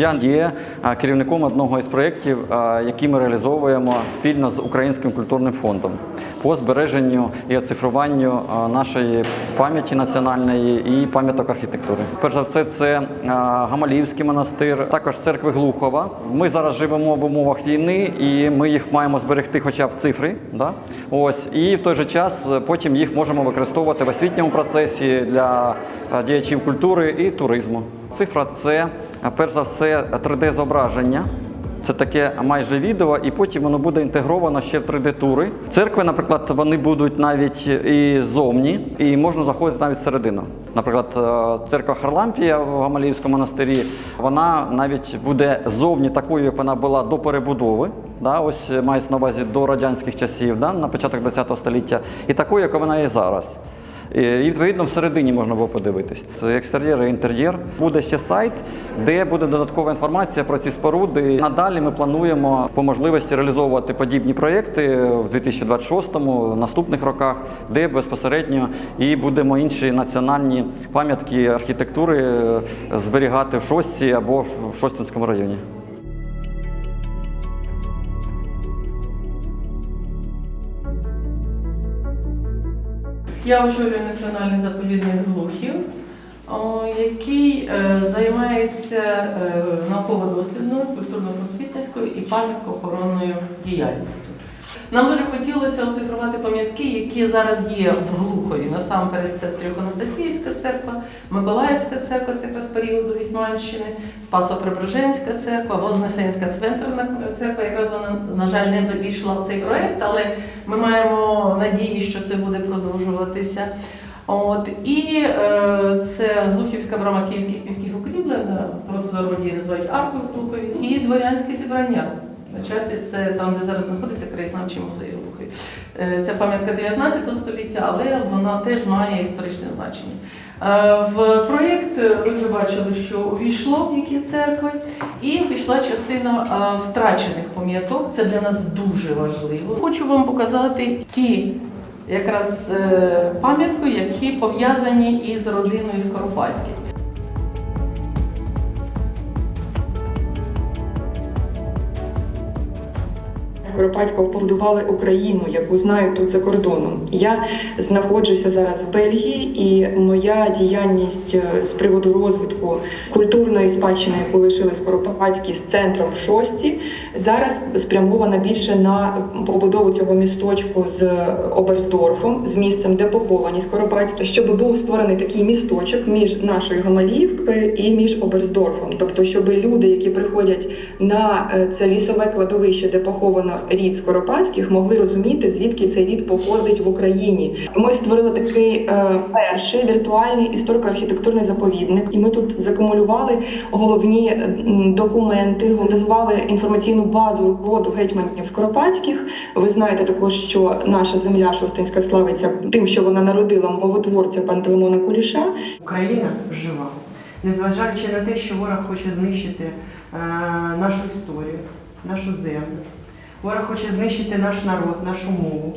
Я є е, керівником одного із проєктів, е, які ми реалізовуємо спільно з Українським культурним фондом по збереженню і оцифруванню е, нашої пам'яті національної і пам'яток архітектури. Перш за все, це е, Гамалівський монастир, також церкви Глухова. Ми зараз живемо в умовах війни, і ми їх маємо зберегти, хоча б цифри. Да? Ось і в той же час е, потім їх можемо використовувати в освітньому процесі для діячів культури і туризму. Цифра це перш за все 3D-зображення. Це таке майже відео, і потім воно буде інтегровано ще в 3D-тури. Церкви, наприклад, вони будуть навіть і зовні, і можна заходити навіть всередину. Наприклад, е, церква Харлампія в Гамаліївському монастирі, вона навіть буде зовні такою, як вона була до перебудови. Да, ось е, мається на увазі до радянських часів, да, на початок ХХ століття, і такою, як вона є зараз. І відповідно всередині можна було подивитись. Це екстер'єр і інтер'єр. Буде ще сайт, де буде додаткова інформація про ці споруди. Надалі ми плануємо по можливості реалізовувати подібні проєкти в 2026-му, в наступних роках, де безпосередньо і будемо інші національні пам'ятки архітектури е, зберігати в Шостці або в Шостинському районі. Я очолюю національний заповідник глухів, який е, займається е, науково-дослідною, культурно-просвітницькою і пам'яткоохоронною діяльністю. Нам дуже хотілося оцифрувати пам'ятки, які зараз є в Глухові. Насамперед це Трьоханастасіївська церква, Миколаївська церква, це якраз періоду Гетьманщини, Спасо-Преображенська церква, Вознесенська центральна церква. Якраз вона, на жаль, не вийшла в цей проект, але ми маємо надії, що це буде продовжуватися. От і е, це Глухівська брама Київських міських укріплень, е, просто її називають аркою Глухові, і дворянське зібрання. На часі це там, де зараз знаходиться краєзнавчий музей Глухові. Е, Це пам'ятка 19 століття, але вона теж має історичне значення. Е, В проєкт е, ви вже бачили, що увійшло які церкви, і пішла частина втрачених пам'яток. Це для нас дуже важливо. Хочу вам показати ті якраз пам'ятки, які пов'язані із родиною Скоропадських. Скоропадського побудували Україну, яку знають тут за кордоном. Я знаходжуся зараз в Бельгії, і моя діяльність е, з приводу розвитку культурної спадщини, яку лишили Скоропадські з центром в шості, зараз спрямована більше на побудову цього місточку з Оберсдорфом, з місцем, де поховані Скоропадські, щоб був створений такий місточок між нашою Гамаліївкою і між Оберсдорфом. Тобто, щоб люди, які приходять на е, це лісове кладовище, де поховано рід Скоропадських, могли розуміти, звідки цей рід походить в Україні. Ми створили такий е, перший віртуальний історико-архітектурний заповідник, і ми тут закумулювали головні документи, назвали інформаційну базу роботу гетьманів Скоропадських. Ви знаєте також, що наша земля Шостинська славиться тим, що вона народила мовотворця Пантелеймона Куліша. Україна жива, незважаючи на те, що ворог хоче знищити е, нашу історію, нашу землю. Ворог хоче знищити наш народ, нашу мову.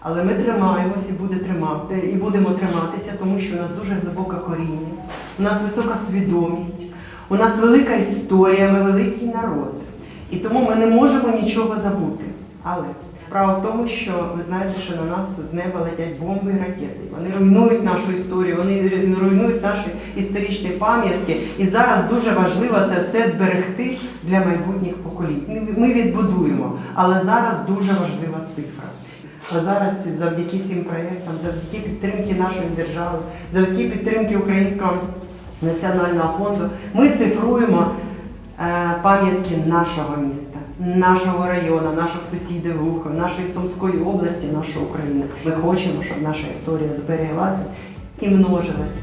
Але ми тримаємось і буде тримати, і будемо триматися, тому що у нас дуже глибоке коріння, у нас висока свідомість, у нас велика історія, ми великий народ. І тому ми не можемо нічого забути. Але справа в тому, що ви знаєте, що на нас з неба летять бомби і ракети. Вони руйнують нашу історію, вони руйнують наші історичні пам'ятки. І зараз дуже важливо це все зберегти для майбутніх поколінь. Ми- відбудуємо, але зараз дуже важлива цифра. А зараз завдяки цим проєктам, завдяки підтримки нашої держави, завдяки підтримки Українського національного фонду, ми цифруємо е, пам'ятки нашого міста, нашого району, наших сусідів нашої Сумської області, нашої України. Ми хочемо, щоб наша історія зберіглася і множилася.